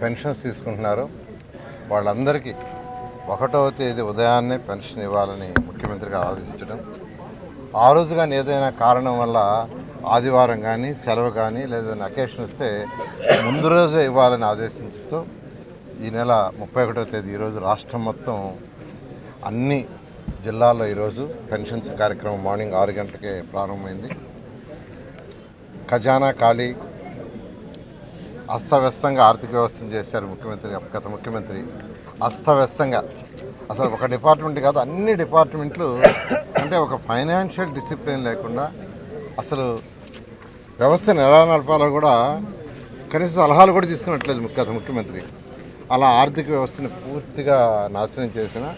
Pensions తీసుకుంటున్నారో వాళ్ళందరికీ ఒకటవ తేదీ ఉదయాన్నే పెన్షన్ ఇవ్వాలని ముఖ్యమంత్రిగా ఆదేశించడం. ఆ రోజు కానీ ఏదైనా కారణం వల్ల ఆదివారం కానీ సెలవు కానీ లేదా అకేషన్ వస్తే ముందు రోజే ఇవ్వాలని ఆదేశించుతూ ఈ నెల ముప్పై ఒకటో తేదీ ఈరోజు రాష్ట్రం మొత్తం అన్ని జిల్లాల్లో ఈరోజు పెన్షన్స్ కార్యక్రమం మార్నింగ్ ఆరు గంటలకే ప్రారంభమైంది. ఖజానా ఖాళీ అస్తవ్యస్తంగా ఆర్థిక వ్యవస్థను చేశారు ముఖ్యమంత్రి గత ముఖ్యమంత్రి. అస్తవ్యస్తంగా. అసలు ఒక డిపార్ట్మెంట్ కాదు అన్ని డిపార్ట్మెంట్లు అంటే ఒక ఫైనాన్షియల్ డిసిప్లిన్ లేకుండా అసలు వ్యవస్థను ఎలా నడపాలో కూడా కనీస సలహాలు కూడా తీసుకున్నట్లేదు ముఖ్య- గత ముఖ్యమంత్రి. అలా ఆర్థిక వ్యవస్థని పూర్తిగా నాశనం చేసిన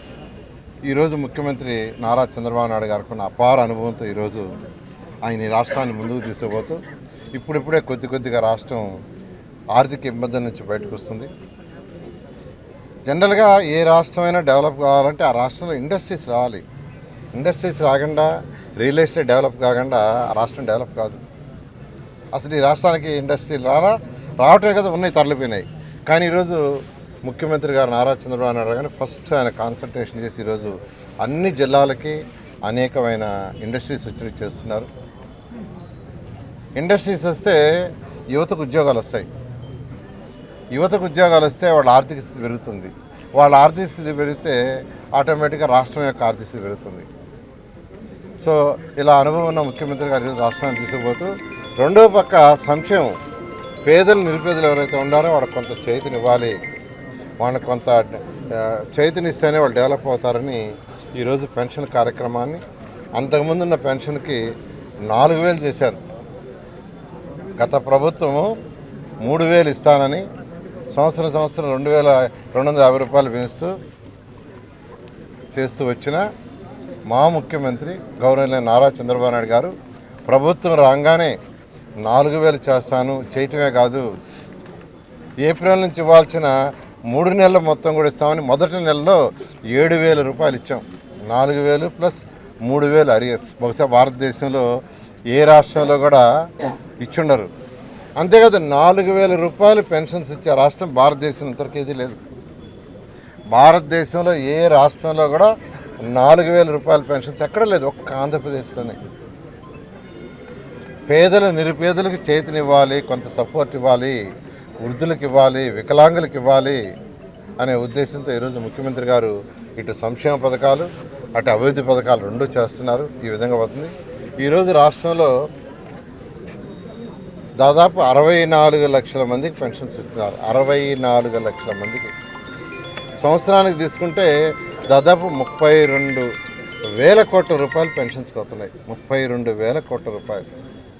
ఈరోజు ముఖ్యమంత్రి నారా చంద్రబాబు నాయుడు గారికి ఉన్న అపార అనుభవంతో ఈరోజు ఆయన ఈ రాష్ట్రాన్ని ముందుకు తీసుకుపోతూ ఇప్పుడిప్పుడే కొద్ది కొద్దిగా రాష్ట్రం ఆర్థిక ఇబ్బందుల నుంచి బయటకు వస్తుంది. జనరల్గా ఏ రాష్ట్రమైనా డెవలప్ కావాలంటే ఆ రాష్ట్రంలో ఇండస్ట్రీస్ రావాలి. ఇండస్ట్రీస్ రాకుండా రియల్ ఎస్టేట్ డెవలప్ కాకుండా ఆ రాష్ట్రం డెవలప్ కాదు. అసలు ఈ రాష్ట్రానికి ఇండస్ట్రీలు రాలా రావటమే కదా ఉన్నాయి తరలిపోయినాయి. కానీ ఈరోజు ముఖ్యమంత్రి గారు నారా చంద్రబాబు నాయుడు గారు ఫస్ట్ ఆయన కాన్సన్ట్రేషన్ చేసి ఈరోజు అన్ని జిల్లాలకి అనేకమైన ఇండస్ట్రీస్ వచ్చి చేస్తున్నారు. ఇండస్ట్రీస్ వస్తే యువతకు ఉద్యోగాలు వస్తాయి. యువతకు ఉద్యోగాలు వస్తే వాళ్ళ ఆర్థిక స్థితి పెరుగుతుంది. వాళ్ళ ఆర్థిక స్థితి పెరిగితే ఆటోమేటిక్గా రాష్ట్రం యొక్క ఆర్థిక స్థితి పెరుగుతుంది. సో ఇలా అనుభవం ఉన్న ముఖ్యమంత్రి గారు రాష్ట్రాన్ని తీసుకుపోతూ రెండో పక్క సంక్షేమం. పేదలు నిరుపేదలు ఎవరైతే ఉండారో వాళ్ళకి కొంత చేతినివ్వాలి వాళ్ళకి కొంత ఆ, చేతినిస్తేనే వాళ్ళు డెవలప్ అవుతారని ఈరోజు పెన్షన్ కార్యక్రమాన్ని అంతకుముందు ఉన్న పెన్షన్కి నాలుగు వేలు చేశారు. గత ప్రభుత్వము మూడు వేలు ఇస్తానని సంవత్సరం సంవత్సరం రెండు వేల రెండు వందల యాభై రూపాయలు పెంచుతూ చేస్తూ వచ్చిన మా ముఖ్యమంత్రి గౌరవనీయ నారా చంద్రబాబు నాయుడు గారు ప్రభుత్వం రాగానే నాలుగు వేలు చేస్తాను చేయటమే కాదు ఏప్రిల్ నుంచి ఇవ్వాల్సిన మూడు నెలల మొత్తం కూడా ఇస్తామని మొదటి నెలలో ఏడు వేల రూపాయలు ఇచ్చాం. నాలుగు వేలు ప్లస్ మూడు వేలు అరియస్. బహుశా భారతదేశంలో ఏ రాష్ట్రంలో కూడా ఇచ్చుండరు. అంతేకాదు నాలుగు వేల రూపాయలు పెన్షన్స్ ఇచ్చే రాష్ట్రం భారతదేశం ఇంతవరకు లేదు. భారతదేశంలో ఏ రాష్ట్రంలో కూడా నాలుగు వేల రూపాయల పెన్షన్స్ ఎక్కడ లేదు ఒక్క ఆంధ్రప్రదేశ్లోనే. పేదల నిరుపేదలకు చేతినివ్వాలి కొంత సపోర్ట్ ఇవ్వాలి వృద్ధులకు ఇవ్వాలి వికలాంగులకు ఇవ్వాలి అనే ఉద్దేశంతో ఈరోజు ముఖ్యమంత్రి గారు ఇటు సంక్షేమ పథకాలు అటు అభివృద్ధి పథకాలు రెండూ చేస్తున్నారు. ఈ విధంగా అవుతుంది. ఈరోజు రాష్ట్రంలో దాదాపు అరవై నాలుగు లక్షల మందికి పెన్షన్స్ ఇస్తున్నారు. అరవై నాలుగు లక్షల మందికి. సంవత్సరానికి తీసుకుంటే దాదాపు ముప్పై రెండు వేల కోట్ల రూపాయలు పెన్షన్స్కి అవుతున్నాయి ముప్పై రెండు వేల కోట్ల రూపాయలు.